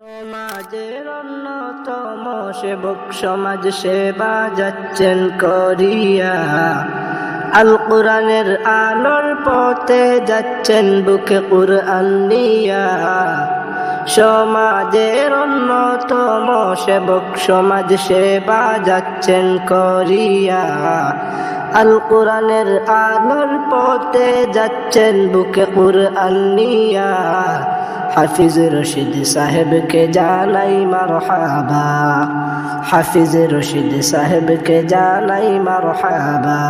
সমাজের অন্যতম সেবক, সমাজ সেবা যাচ্ছেন করিয়া। আল কোরআনের আলোর পথে যাচ্ছেন বুকে কুরআন নিয়া সমাজের অন্যতম সেবক, সমাজ সেবা যাচ্ছেন করিয়া। আল কোরআনের আলোর পথে যাচ্ছেন বুকে কুরআন নিয়া হাফিজ রশিদ সাহেবকে জানাই মারহাবা। হাফিজ রশিদ সাহেবকে জানাই মারহাবা।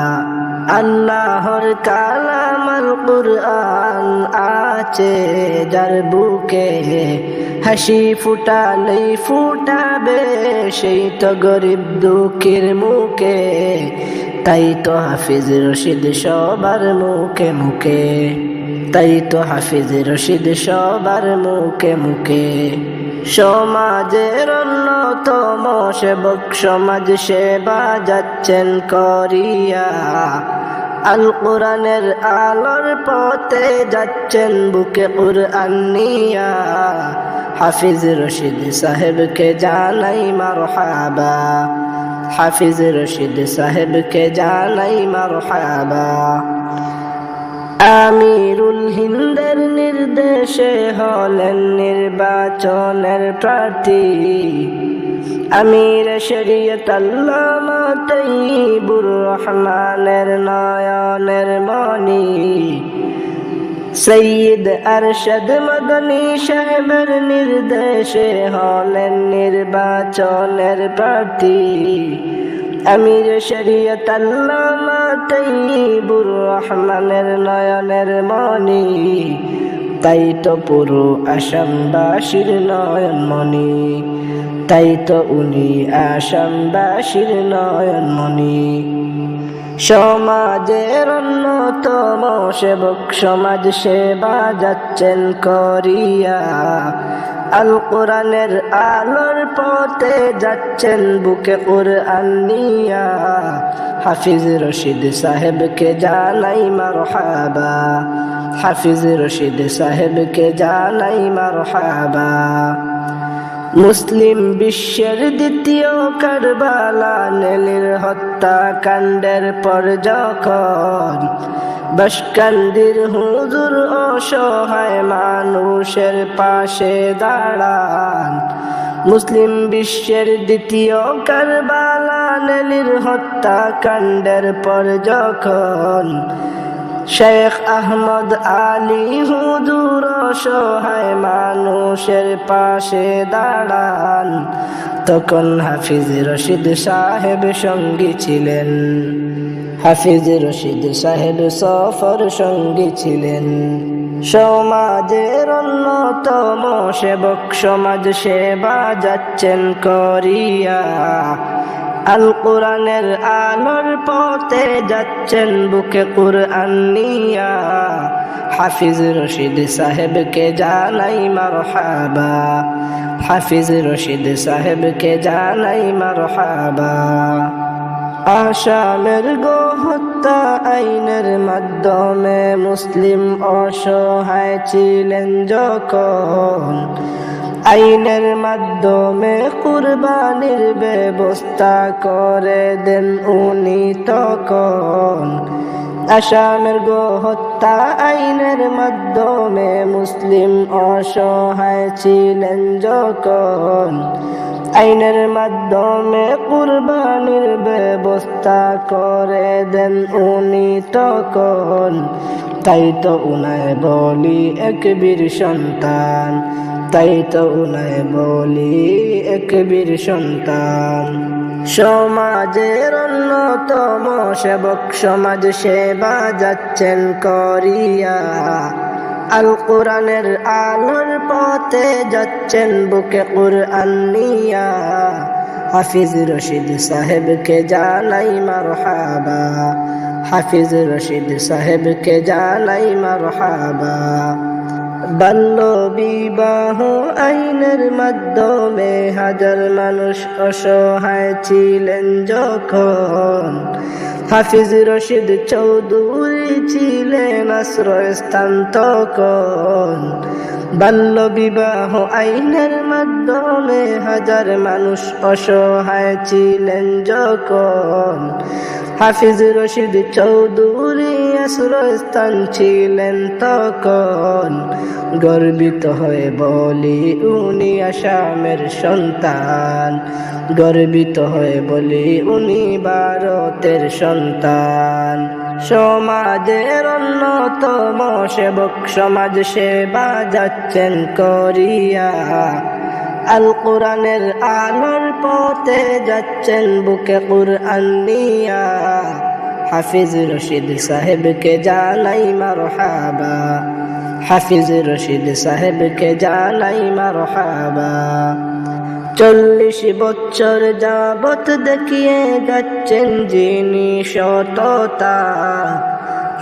আল্লাহর কালাম আল কুরআন আছে যার বুকে। হাসি ফুটালেই ফুটাবে সেই তো গরিব দুঃখের মুখে। তাই তো হাফিজ রশিদ সবার মুখে মুখে। তাই তো হাফিজ রশিদ সবার মুখে মুখে। সমাজের অন্যতম সেবক, সমাজ সেবা যাচ্ছেন করিয়া। আল কোরআনের আলোর পথে যাচ্ছেন বুকে কুরআন নিয়া। হাফিজ রশিদ সাহেবকে জানাই মারহাবা। হাফিজ রশিদ সাহেবকে জানাই মারহাবা। আমিরুল হিন্দের নির্দেশে হলেন নির্বাচনের প্রার্থী। আমির শরীয়ত আল্লামা তৈবুর রহমানের নয়নের মনি সৈয়দ আরশদ মদনী সাহেবের নির্দেশে হলেন নির্বাচনের প্রার্থী। আমির শরীয়ত আল্লামা তৈবুর রহমানের নয়নের মনি তাই তো পুরো আসামবাসীর নয়ন মনি তাই তো উনি আসামবাসীর নয়ন মনি সমাজের অন্যতম সেবক সমাজ সেবা যাচ্ছেন করিয়া। আল কোরআনের আলোর পথে যাচ্ছেন বুকে কোরআন নিয়া। হাফিজ রশিদ সাহেবকে জানাই মারহাবা। হাফিজ রশিদ সাহেবকে জানাই মারহাবা। মুসলিম বিশ্বের দ্বিতীয় কারবালা নেলির হত্যাকাণ্ডের পর যখন বাসকান্দির হুজুর অসহায় মানুষের পাশে দাঁড়ান, মুসলিম বিশ্বের দ্বিতীয় কারবালা নেলির হত্যাকাণ্ডের পর যখন শেখ আহমদ আলী হুজুর সহায় মানুষের পাশে দাঁড়ান। তখন হাফিজ রশিদ সাহেব সঙ্গী ছিলেন। হাফিজ রশিদ সাহেব সফর সঙ্গী ছিলেন। সমাজের অন্যতম সেবক সমাজ সেবা যাচ্ছেন করিয়া। আল কোরআনের আলোর পথে যাচ্ছেন বুকে কুরআন নিয়া। হাফিজ রশিদ সাহেবকে জানাই মারহাবা। হাফিজ রশিদ সাহেবকে জানাই মারহাবা। আসামের গো হত্যা আইনের মাধ্যমে মুসলিম অসহায় ছিলেন যখন আইনের মাধ্যমে কুরবানির ব্যবস্থা করে দেন উনি তখন। আসামের গো হত্যা আইনের মাধ্যমে মুসলিম অসহায় ছিলেন যখন। আইনের মাধ্যমে কুরবানির ব্যবস্থা করে দেন উনি তখন। তাই তো উনায় বলি এক বীর সন্তান। তাই তো উনায় বলি, এক বীর সন্তান। সমাজের অন্যতম সেবক, সমাজ সেবা যাচ্ছেন করিয়া। আল কোরআনের আলোর পথে যাচ্ছেন বুকে কুরআন নিয়া। হাফিজ রশিদ সাহেবকে জানাই মারহাবা। হাফিজ রশিদ সাহেবকে জানাই মারহাবা। বাল্য বিবাহ আইনের মাধ্যমে হাজার মানুষ অসহায় ছিলেন যখন হাফিজ রশিদ চৌধুরী ছিলেন আশ্রয়স্থান তখন। বাল্য বিবাহ আইনের মাধ্যমে হাজার মানুষ অসহায় ছিলেন যখন হাফিজ রশিদ চৌধুরী আশ্রয়স্থান ছিলেন তখন গর্বিত হয়ে বলি উনি আসামের সন্তান। গর্বিত হয়ে বলি উনি ভারতের সন্তান। সমাজের অন্যতম সেবক, সমাজ সেবা যাচ্ছেন করিয়া। আল কোরআনের আলোর পথে যাচ্ছেন বুকে কুরআন নিয়া হাফিজ রশিদ সাহেবকে জানাই মারহাবা। হাফিজ রশিদ সাহেবকে জানাই মারহাবা। চল্লিশ বছর যাবত দেখিয়ে যাচ্ছেন যিনি সততা।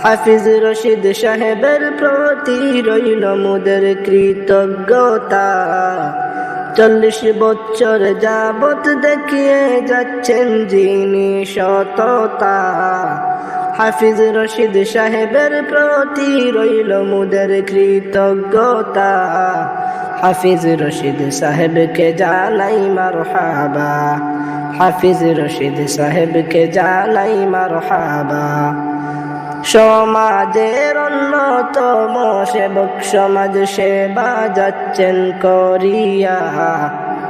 হাফিজ রশিদ সাহেবের প্রতি রইল মুদের কৃতজ্ঞতা। চল্লিশ বছর যাবত দেখিয়ে যাচ্ছেন যিনি সততা। হাফিজ রশিদ সাহেবের প্রতি রইল মুদের কৃতজ্ঞতা। হাফিজ রশিদ সাহেবকে জানাই মারহাবা। হাফিজ রশিদ সাহেবকে জানাই মারহাবা। সমাজের অন্যতম সেবক সমাজ সেবা যাচ্ছেন করিয়া।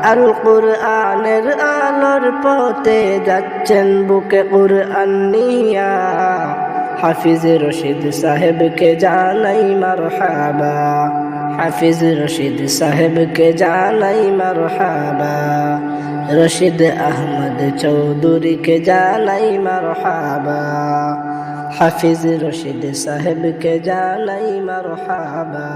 আল কুরআনের আলোর পথে যাচ্ছেন বুকে কুরআন নিয়া। হাফিজ রশিদ সাহেবকে জানাই মারহাবা। হাফিজ রশিদ সাহেবকে জানাই মারহাবা। রশিদ আহমদ চৌধুরীকে জানাই মারহাবা। হাফিজ রশিদ সাহেবকে জানাই মারহাবা।